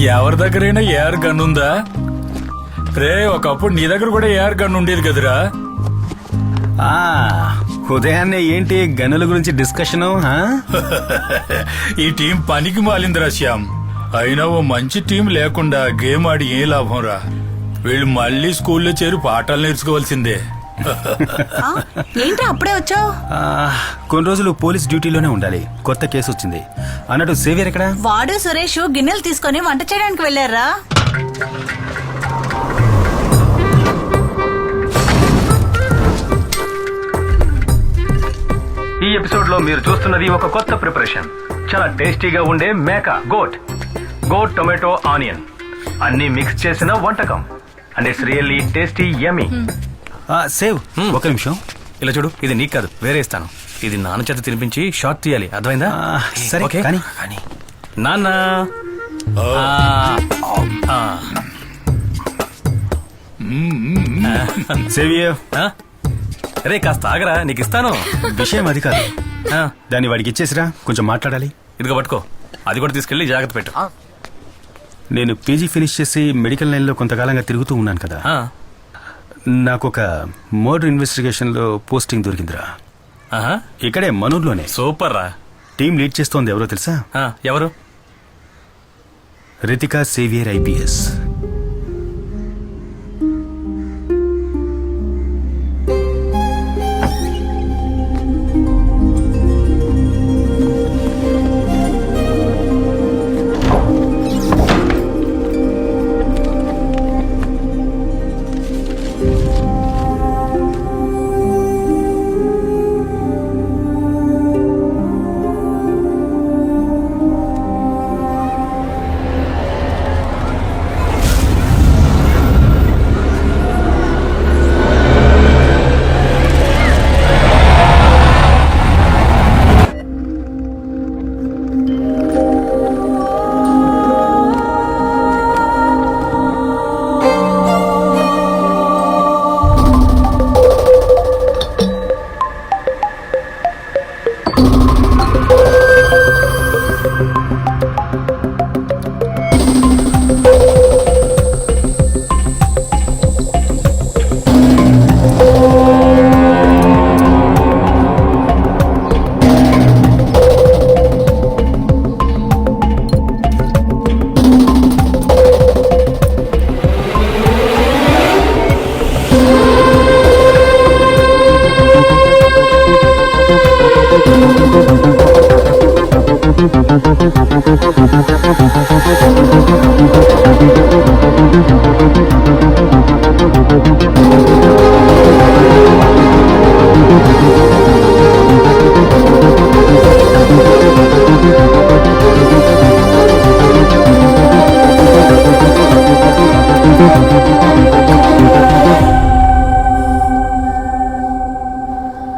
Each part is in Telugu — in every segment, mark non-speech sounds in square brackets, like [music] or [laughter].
ఎవరి దగ్గరైనా ఏఆర్ గన్ ఉందా? రే ఒకప్పుడు నీ దగ్గర కూడా ఏఆర్ గన్ ఉండేది కదరా? ఆ, ఉదయాన్నే ఏంటి గనుల గురించి డిస్కషను? [laughs] ఈ టీం పనికి మాలిందిరా శ్యామ్. అయినా ఓ మంచి టీం లేకుండా గేమ్ ఆడి ఏం లాభం రా వీళ్ళు మళ్ళీ స్కూల్లో చేరి పాఠాలు నేర్చుకోవాల్సిందే. ఆ, ఏంటి అప్పుడే వచ్చావు? కొన్ని రోజులు పోలీస్ డ్యూటీలోనే ఉండాలి. కొత్త కేసు వచ్చింది. అన్నట్టు సేవియర్ ఎక్కడ? వాడు సురేష్ గిన్నెలు తీసుకొని వంట చేయడానికి వెళ్ళారా? ఈ ఎపిసోడ్లో మీరు చూస్తున్నది ఒక కొత్త ప్రిపరేషన్. చాలా టేస్టీగా ఉండే మేక గోట్. Goat tomato onion. అన్ని మిక్స్ చేసిన వంటకం. And it's really tasty yummy save. ఒక నిమిషం. ఇలా చూడు ఇది నీకు కాదు వేరే ఇస్తాను ఇది నాన్న చేత తినిపించి షార్ట్ తీయాలి. అర్థమైందా? సరే ఓకే? కానీ. నాన్న. సేవియర్? రే కాస్త ఆగరా నీకు ఇస్తాను. విషయం అది కాదు. దాన్ని వాడికి ఇచ్చేసిరా కొంచెం మాట్లాడాలి. ఇదిగో పట్టుకో అది కూడా తీసుకెళ్ళి జాగ్రత్త పెట్టు. నేను పీజీ ఫినిష్ చేసి మెడికల్ లైన్లో కొంతకాలంగా తిరుగుతూ ఉన్నాను కదా. నాకు ఒక మర్డర్ ఇన్వెస్టిగేషన్లో పోస్టింగ్ దొరికిందిరా. ఆహా, ఇక్కడే మనూర్లోనే. సూపర్ రా టీం లీడ్ చేస్తోంది ఎవరో తెలుసా? ఆ, ఎవరు? Ritika Xavier IPS.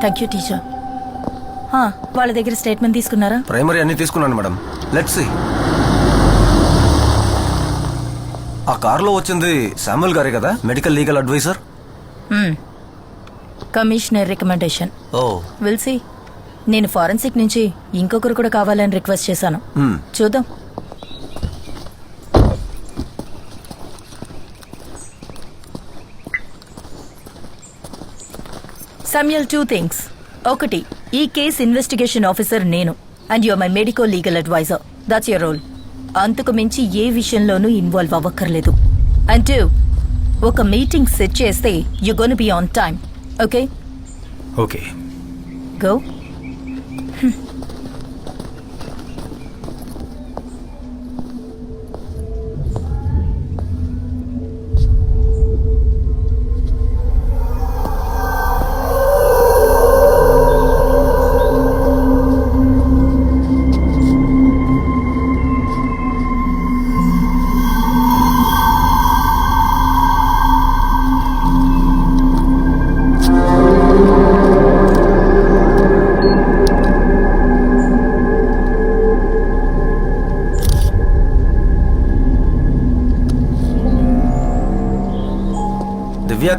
Thank you teacher వాళ్ళ దగ్గర స్టేట్మెంట్ తీసుకున్నారా? ప్రైమరీ అన్ని తీసుకున్నాను మేడం. లెట్స్ సి ఆ కారులో వచ్చింది శామ్యుల్ గారే కదా? Medical legal advisor commissioner recommendation oh. Will see నేను ఫారెన్సిక్ నుంచి ఇంకొకరు కూడా కావాలని రిక్వెస్ట్ చేశాను. చూద్దాం. సమ్యల్ టూ థింగ్స్ ఒకటి ఈ కేస్ ఇన్వెస్టిగేషన్ ఆఫీసర్ నేను and your my medico legal advisor. That's your role అంతకు మించి ఏ విషయంలోనూ ఇన్వాల్వ్ అవ్వక్కర్లేదు. అండ్ టూ ఒక మీటింగ్ సెట్ చేస్తే you gonna be on time okay okay go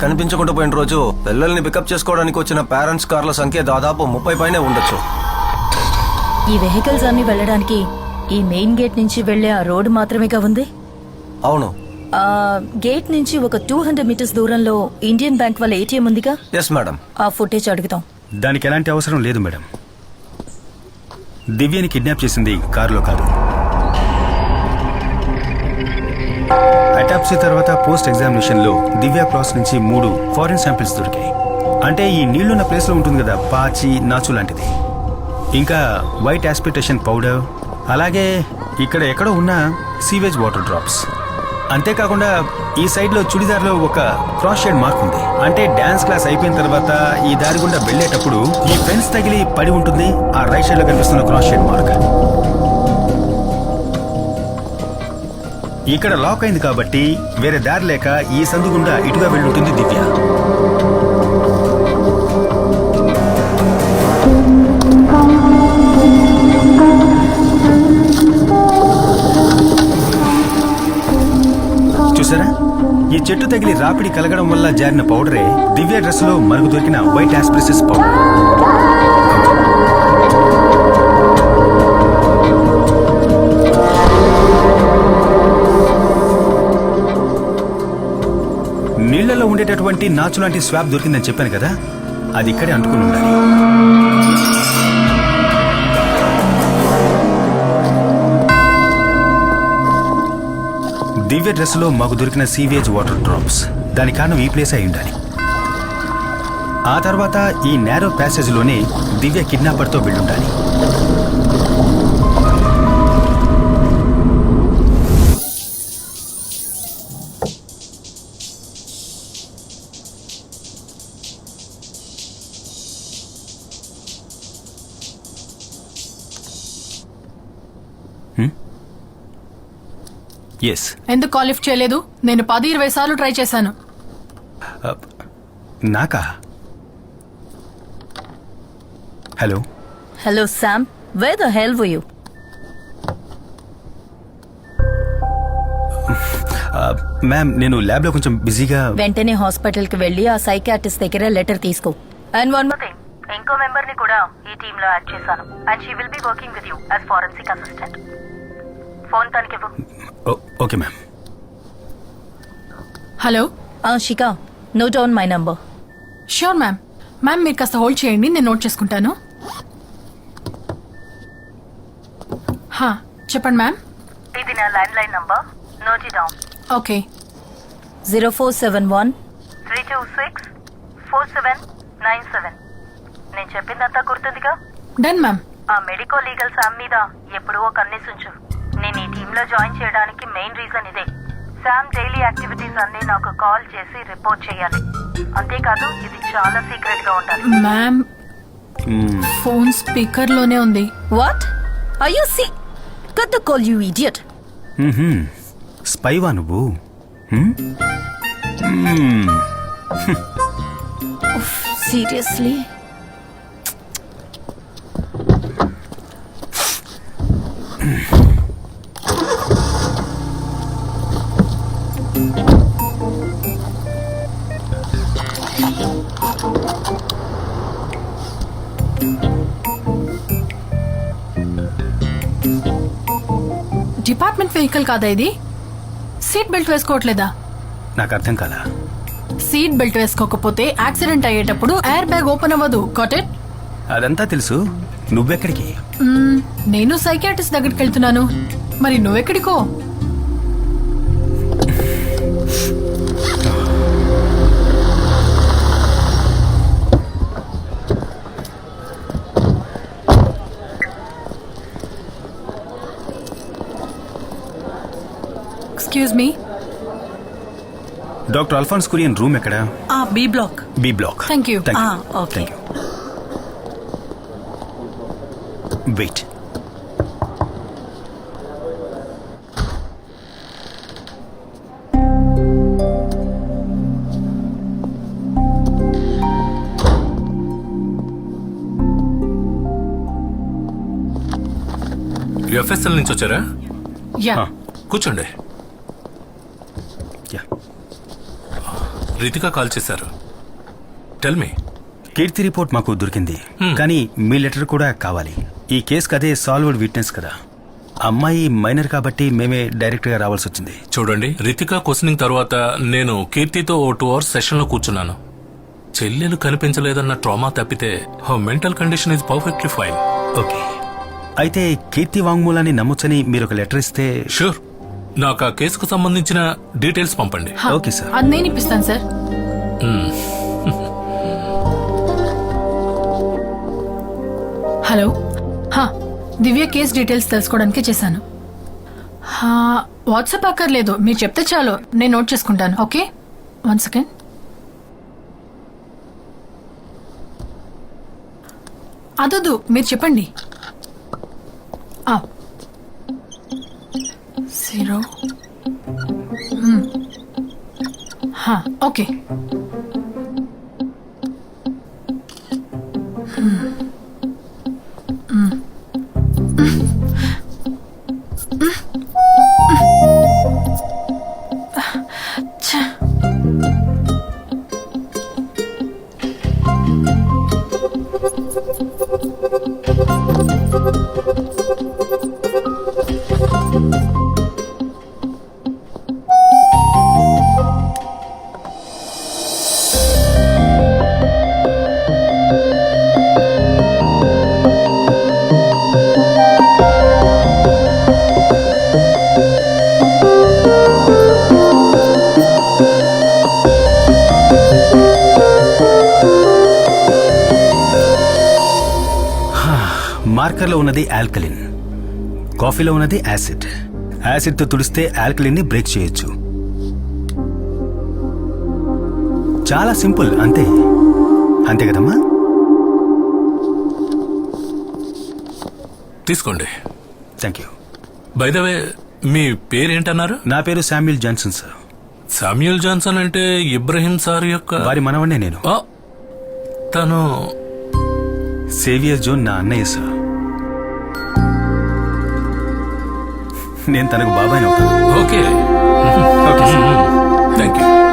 కనిపించకుండా పోయిన రోజు పిల్లల్ని పికప్ చేసుకోవడానికి వచ్చిన పేరెంట్స్ కార్ల సంఖ్య దాదాపు ముప్పై పైనే ఉండొచ్చు. ఈ వెహికల్స్ అన్ని వెళ్ళడానికి ఈ మెయిన్ గేట్ నుంచి వెళ్ళే ఆ రోడ్డు మాత్రమేగా ఉంది? అవును. ఆ, గేట్ నుంచి ఒక టూ హండ్రెడ్ మీటర్స్ దూరంలో ఇండియన్ బ్యాంక్ వాళ్ళ ఏటీఎం ఉందిగా? ఎస్ మేడం ఆ ఫుటేజ్ అడుగుతాం. దానికి ఎలాంటి అవసరం లేదు మేడం దివ్యని కిడ్నాప్ చేసింది కారులో కాదు. అటాప్సీ తర్వాత పోస్ట్ ఎగ్జామినేషన్లో దివ్య క్రాస్ నుంచి మూడు ఫారిన్ శాంపిల్స్ దొరికాయి. అంటే ఈ నీళ్ళున్న ప్లేస్లో ఉంటుంది కదా పాచి నాచు లాంటిది. ఇంకా వైట్ ఆస్పిటేషన్ పౌడర్ అలాగే ఇక్కడ ఎక్కడో ఉన్న సీవేజ్ వాటర్ డ్రాప్స్ అంతేకాకుండా ఈ సైడ్లో చుడిదార్లో ఒక క్రాస్ షేడ్ మార్క్ ఉంది. అంటే డాన్స్ క్లాస్ అయిపోయిన తర్వాత ఈ దారి గుండా వెళ్ళేటప్పుడు ఈ ఫెన్స్ తగిలి పడి ఉంటుంది ఆ రైట్ సైడ్లో కనిపిస్తున్న క్రాస్ షేడ్ మార్క్ ఇక్కడ లాక్ అయింది కాబట్టి వేరే దారి లేక ఈ సందు గుండా ఇటుగా వెళ్ళుంటుంది దివ్య. చూసారా? ఈ చెట్టు తగిలి రాపిడి కలగడం వల్ల జారిన పౌడరే దివ్య డ్రెస్లో మనకు దొరికిన వైట్ ఆస్ప్రెసిస్ పౌడర్ నీళ్ళలో ఉండేటటువంటి నాచు లాంటి స్వాబ్ దొరికిందని చెప్పాను కదా అది ఇక్కడే అంటుకుని ఉండాలి. దివ్య డ్రెస్సులో మాకు దొరికిన సీవేజ్ వాటర్ డ్రాప్స్ దాని కారణం ఈ ప్లేస్ అయి ఉండాలి. ఆ తర్వాత ఈ నేరో ప్యాసేజ్లోనే దివ్య కిడ్నాపర్తో వెళ్ళుండాలి. ఎస్ ఎందుకు కాల్ లిఫ్ట్ చేయలేదు? నేను పది ఇరవై సార్లు ట్రై చేశాను. నాకా? Hello hello Sam where the hell you ma'am నేను ల్యాబ్లో కొంచెం బిజీగా వెంటనే హాస్పిటల్కి వెళ్ళి ఆ సైకాట్రిస్ట్ దగ్గర లెటర్ తీసుకో. అండ్ వన్ మోర్ థింగ్ ఇంకో మెంబర్ని కూడా ఈ టీమ్లో యాడ్ చేశాను. And she will be working with you as forensic assistant phone తనకివ్వు. ఓ- ఓకే మ్యామ్. హలో? ఆ Shikha note down my number. Sure ma'am. Ma'am మీరు కాస్త హోల్డ్ చేయండి నేను నోట్ చేసుకుంటాను. హా, చెప్పండి మ్యామ్. ఇది నా land line number. Note down. Okay. Zero four seven one three two six four seven nine seven. నేను చెప్పిందంతా గుర్తుందిగా? Done ma'am. ఆ మెడికో లీగల్ శామ్ మీద ఎప్పుడూ ఒక కన్నేసుంచు నేను ఈ టీమ్లో జాయిన్ చేయడానికి మెయిన్ రీజన్ ఇదే. శామ్ డైలీ యాక్టివిటీస్ అన్ని నాకు కాల్ చేసి రిపోర్ట్ చేయాలి. అంతేకాదు ఇది చాలా సీక్రెట్గా ఉండాలి. మ్యామ్ మ్మ్. ఫోన్ స్పీకర్లోనే ఉంది what I you see cut the call you idiot. స్పైవా నువ్వు? మ్మ్? మ్మ్. సీరియస్లీ డిపార్ట్మెంట్ వెహికల్ కాదా ఇది? సీట్ బెల్ట్ వేసుకోవట్లేదా? నాకు అర్థం కాలా? సీట్ బెల్ట్ వేసుకోకపోతే యాక్సిడెంట్ అయ్యేటప్పుడు ఎయిర్ బ్యాగ్ ఓపెన్ అవ్వదు. కాటెట్ అదంతా తెలుసు. నువ్వెక్కడికి? నేను సైకియాట్రిస్ట్ దగ్గరికి వెళ్తున్నాను. మరి నువ్వెక్కడికో? Excuse me doctor Alphonse Kurian room ఎక్కడ B block B block Thank you. ఆ, ఓకే. వెయిట్ ఎఫ్ఎస్ఎల్ నుంచి వచ్చారా? యా ఆ. కూర్చోండి. రితిక కాల్ చేశారు. టెల్ మీ కీర్తి రిపోర్ట్ మాకు దొరికింది. Hmm. కానీ మీ లెటర్ కూడా కావాలి. ఈ కేసుకి అదే సాల్వ్డ్ విట్నెస్ కదా. అమ్మాయి మైనర్ కాబట్టి మేమే డైరెక్ట్గా రావాల్సి వచ్చింది. చూడండి రితిక క్వశ్చనింగ్ తర్వాత నేను కీర్తితో ఓ టూ అవర్స్ సెషన్లో కూర్చున్నాను. చెల్లెలు కనిపించలేదన్న ట్రామా తప్పితే హో mental condition is perfectly fine okay. అయితే కీర్తి వాంగ్మూలాన్ని నమ్మొచ్చని మీరు ఒక లెటర్ ఇస్తే షూర్ నాకు ఆ కేసుకు సంబంధించిన డీటెయిల్స్ పంపండి. హా, ఓకే సార్. అది నేను ఇప్పిస్తాను సార్. హలో. హా, దివ్య కేస్ డీటెయిల్స్ తెలుసుకోవడానికి చేశాను. హా, వాట్సాప్ అక్కర్లేదు. మీరు చెప్తే చాలు. నేను నోట్ చేసుకుంటాను ఓకే? One second. అదొద్దు మీరు చెప్పండి. ఆ. జీరో మ్మ్. హా, ఓకే ఛ. మార్కర్లో ఉన్నది ఆల్కలిన్. కాఫీలో ఉన్నది యాసిడ్. యాసిడ్తో తుడిస్తే ఆల్కలిన్ని బ్రేక్ చేయొచ్చు. చాలా సింపుల్ అంతే. అంతే కదమ్మా? తీసుకోండి. Thank you by the way మీ పేరేంటన్నారు? నా పేరు Samuel Johnson sir Samuel Johnson అంటే ఇబ్రహీం సార్ యొక్క వారి మనవన్నే నేను. తను సేవియర్ జోన్ నా అన్నయ్య సార్ నేను తనకు బాబాయ్ అవుతాను ఓకే ఓకే థ్యాంక్ యూ